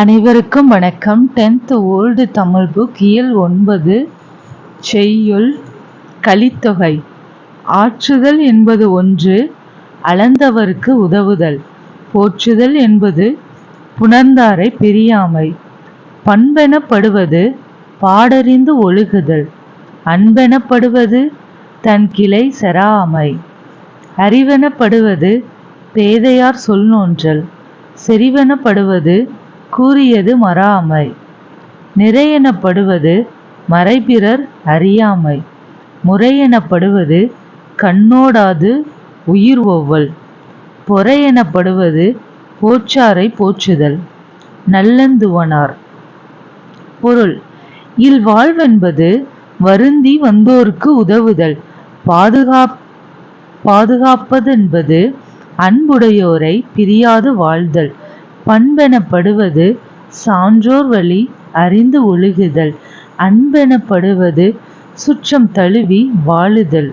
அனைவருக்கும் வணக்கம். Tenth old Tamil book இயல் ஒன்பது செய்யுள் கலித்தொகை. ஆற்றுதல் என்பது ஒன்று அளந்தவருக்கு உதவுதல். போற்றுதல் என்பது புணர்ந்தாரை பிரியாமை. பண்பெனப்படுவது பாடறிந்து ஒழுகுதல். அன்பெனப்படுவது தன் கிளை செராமை அறிவெனப்படுவது பேதையார் சொல் நோன்றல். செறிவெனப்படுவது கூறியது மறாமை. நிறையெனப்படுவது மறைபிறர் அறியாமை. முறையெனப்படுவது கண்ணோடாது உயிர் ஒவ்வல். பொறையெனப்படுவது போச்சாரை போற்றுதல். நல்லந்துவனார். பொருள் இல் வாழ்வென்பது வருந்தி வந்தோர்க்கு உதவுதல். பாதுகாப் பாதுகாப்பதென்பது அன்புடையோரை பிரியாது வாழ்தல். பண்பெனப்படுவது சான்றோர் வழி அறிந்து ஒழுகுதல். அன்பெனப்படுவது சுற்றம் தழுவி வாழுதல்.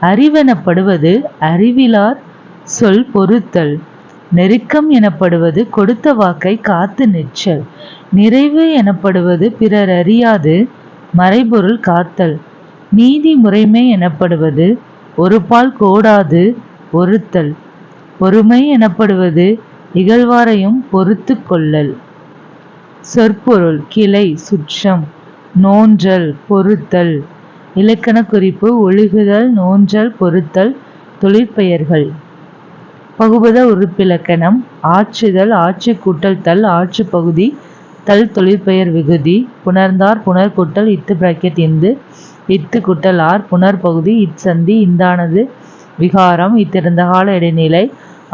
அறிவெனப்படுவது அறிவிலார் சொல் பொறுத்தல் நெருக்கம் எனப்படுவது கொடுத்த வாக்கை காத்து நிற்றல். நிறைவு எனப்படுவது பிறர் அறியாது மறைபொருள் காத்தல். நீதி முறைமை எனப்படுவது ஒருபால் கோடாது ஒருத்தல். பொறுமை எனப்படுவது இகழ்வாரையும் பொறுத்து கொள்ளல். சொற்பொருள் கிளை சுற்றம் நோன்றல் பொறுத்தல். இலக்கண குறிப்பு ஒழுகுதல் நோன்றல் பொறுத்தல் தொழிற்பெயர்கள். பகுபத உறுப்பிலக்கணம் ஆற்றுதல் ஆட்சி கூட்டல் தல் ஆற்று பகுதி தல் தொழிற்பெயர் விகுதி புணர்ந்தார் புனர் கூட்டல் இத்து பிராக்கெட் இந்து இத்து குட்டல் ஆர் புனர் பகுதி இச்சந்தி இந்தானது விகாரம் இத்திருந்த கால இடைநிலை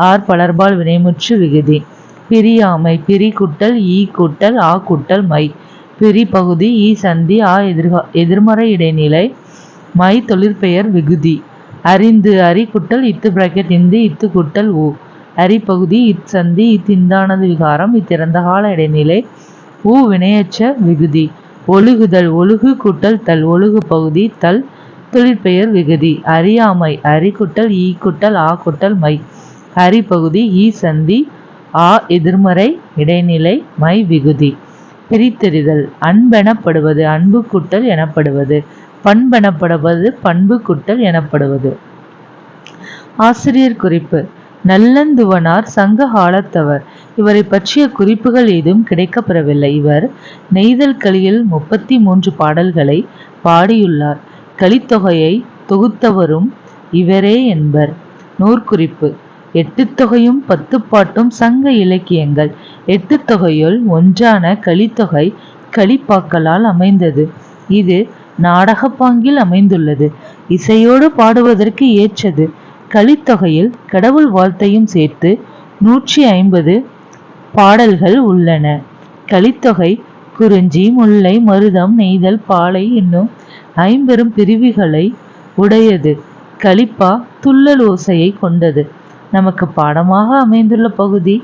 ஆர் பலர்பால் வினைமுற்று விகுதி. பிரியாமை பிரி குட்டல் ஈ குட்டல் ஆ குட்டல் மை. பிரி பகுதி ஈ சந்தி ஆ எதிர்கா எதிர்மறை இடைநிலை மை தொழிற்பெயர் விகுதி. அறிந்து அரி குட்டல் இத்து பிராக்கெட் இந்து இத்து குட்டல் ஊ அரிப்பகுதி இச்சந்தி இத்திந்தானது விகாரம் இத்திறந்த கால இடைநிலை ஊ வினையச்ச விகுதி. ஒழுகுதல் ஒழுகு குட்டல் தல். ஒழுகு பகுதி தல். தொழிற்பெயர் விகுதி. அறியாமை அரி குட்டல் ஈ குட்டல் ஆ குட்டல் மை. ஹரி பகுதி ஈ சந்தி ஆ எதிர்மறை இடைநிலை மை விகுதி. பிரித்தெறிதல். அன்பெனப்படுவது அன்பு குட்டல் எனப்படுவது. பண்பெனப்படுவது பண்பு குட்டல் எனப்படுவது. ஆசிரியர் குறிப்பு. நல்லந்துவனார் சங்க காலத்தவர் இவரை பற்றிய குறிப்புகள் ஏதும் கிடைக்கப்பெறவில்லை. இவர் நெய்தல் களியில் முப்பத்தி மூன்று பாடல்களை பாடியுள்ளார். கலித்தொகையை தொகுத்தவரும் இவரே என்பர். நூற்குறிப்பு. எட்டுத்தொகையும் பத்துப்பாட்டும் சங்க இலக்கியங்கள். எட்டுத்தொகையுள் ஒன்றான கலித்தொகை களிப்பாக்களால் அமைந்தது. இது நாடகப்பாங்கில் அமைந்துள்ளது. இசையோடு பாடுவதற்கு ஏற்றது. கலித்தொகையில் கடவுள் வாழ்த்தையும் சேர்த்து நூற்றி ஐம்பது பாடல்கள் உள்ளன. கலித்தொகை குறிஞ்சி முல்லை மருதம் நெய்தல் பாலை என்னும் ஐம்பெரும் பிரிவுகளை உடையது. களிப்பா துள்ளல் ஓசையை கொண்டது. நமக்கு பாடமாக அமைந்துள்ள பகுதி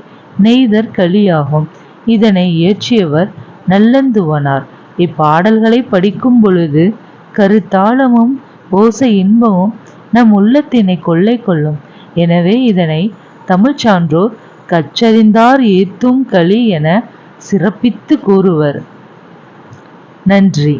நெய்தர் களியாகும். இதனை இயற்றியவர் நல்லந்துவனார். இப்பாடல்களை படிக்கும் பொழுது கருத்தாளமும் ஓசை இன்பமும் நம் உள்ளத்தினை கொள்ளை கொள்ளும். எனவே இதனை தமிழ் சான்றோர் கற்றறிந்தார் ஏத்தும் களி என சிறப்பித்து கூறுவர். நன்றி.